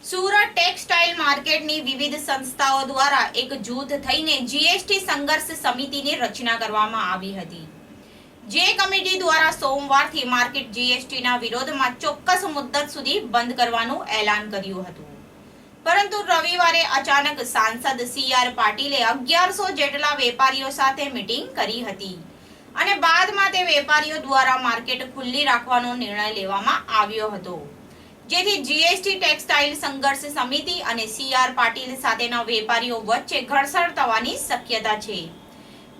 Surat textile માર્કેટની વિવિધ સંસ્થાઓ દ્વારા એક જૂથ થઈને જીએસટી સંઘર્ષ સમિતિની રચના કરવામાં આવી હતી. જે કમિટી દ્વારા સોમવારથી માર્કેટ જીએસટીના વિરોધમાં ચોક્કસ મુદ્દત સુધી બંધ કરવાનું એલાન કર્યું હતું. પરંતુ રવિવારે અચાનક સાંસદ સી આર પાટીલે અગિયારસો જેટલા વેપારીઓ સાથે મીટિંગ કરી હતી અને બાદમાં તે વેપારીઓ દ્વારા માર્કેટ ખુલ્લી રાખવાનો નિર્ણય લેવામાં આવ્યો હતો. જેથી જીએસટી ટેક્સટાઇલ સંઘર્ષ સમિતિ અને સીઆર પાટીલ સાથેના વેપારીઓ વચ્ચે ઘર્ષણ થવાની શક્યતા છે.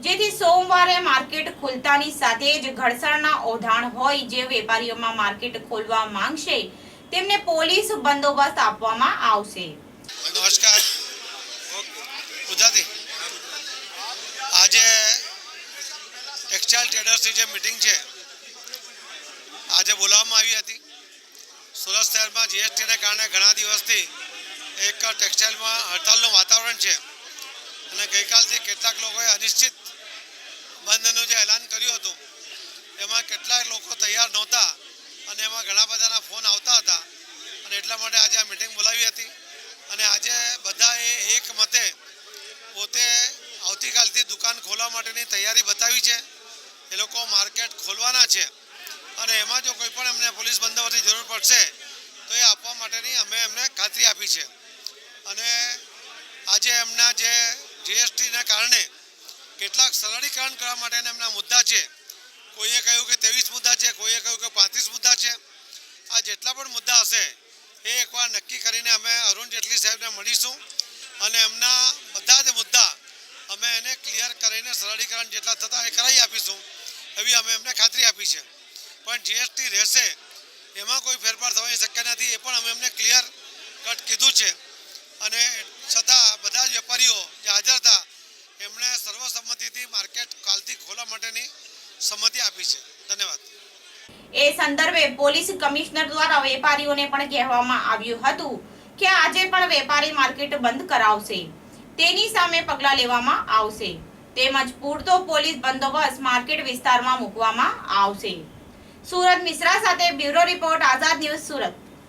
જેથી સોમવારે માર્કેટ ખુલતાની સાથે જ ઘર્ષણના ઓધાણ હોય જે વેપારીઓમાં માર્કેટ ખોલવા માંગશે, તેમને પોલીસ બંદોબસ્ત આપવામાં આવશે. નમસ્કાર. ગુજરાતી આજે ટેક્સટાઇલ ટ્રેડર્સની જે મિટિંગ છે, આજે બોલાવવામાં આવી હતી. સુરત શહેરમાં જીએસટીને કારણે ઘણા દિવસથી એક ટેક્સટાઇલમાં હડતાલનું વાતાવરણ છે. અને ગઈકાલથી કેટલાક લોકોએ અનિશ્ચિત બંધનું જે એલાન કર્યું હતું, એમાં કેટલાક લોકો તૈયાર નહોતા અને એમાં ઘણા બધાના ફોન આવતા હતા. અને એટલા માટે આજે આ મિટિંગ બોલાવી હતી. અને આજે બધાએ એક મતે પોતે આવતીકાલથી દુકાન ખોલવા માટેની તૈયારી બતાવી છે. એ લોકો માર્કેટ ખોલવાના છે. અને એમાં જો કોઈ પણ એમને પોલીસ બંદોબસ્તની જરૂર પડશે તો એ આપવા માટેની અમે એમને ખાતરી આપી છે. અને આજે એમના જે જીએસટીના કારણે કેટલાક સરળીકરણ કરવા માટેના એમના મુદ્દા છે. કોઈએ કહ્યું કે ત્રેવીસ મુદ્દા છે, કોઈએ કહ્યું કે પાંત્રીસ મુદ્દા છે. આ જેટલા પણ મુદ્દા હશે, એ એકવાર નક્કી કરીને અમે અરુણ જેટલી સાહેબને મળીશું અને એમના બધા જ મુદ્દા અમે એને ક્લિયર કરીને સરળીકરણ જેટલા થતા એ કરાવી આપીશું, એવી અમે એમને ખાતરી આપી છે. પણ જીએસટી રહેશે, એમાં કોઈ ફેરફાર થવાની શક્ય નથી, એ પણ અમે એમને ક્લિયર કટ કીધું છે. અને છતાં બધા જ વેપારીઓ જે હાજર હતા, એમણે સર્વસંમતિથી માર્કેટ કાલથી ખોલવા માટેની સંમતિ આપી છે. ધન્યવાદ. એ સંદર્ભે પોલીસ કમિશનર દ્વારા વેપારીઓને પણ કહેવામાં આવ્યું હતું કે આજે પણ વેપારી માર્કેટ બંધ કરાવશે. તેની સામે પગલાં લેવામાં આવશે. તેમજ પૂરતો પોલીસ બંદોબસ્ત માર્કેટ વિસ્તારમાં મૂકવામાં આવશે. સુરત મિશ્રા સાથે bureau report, Azad news Surat.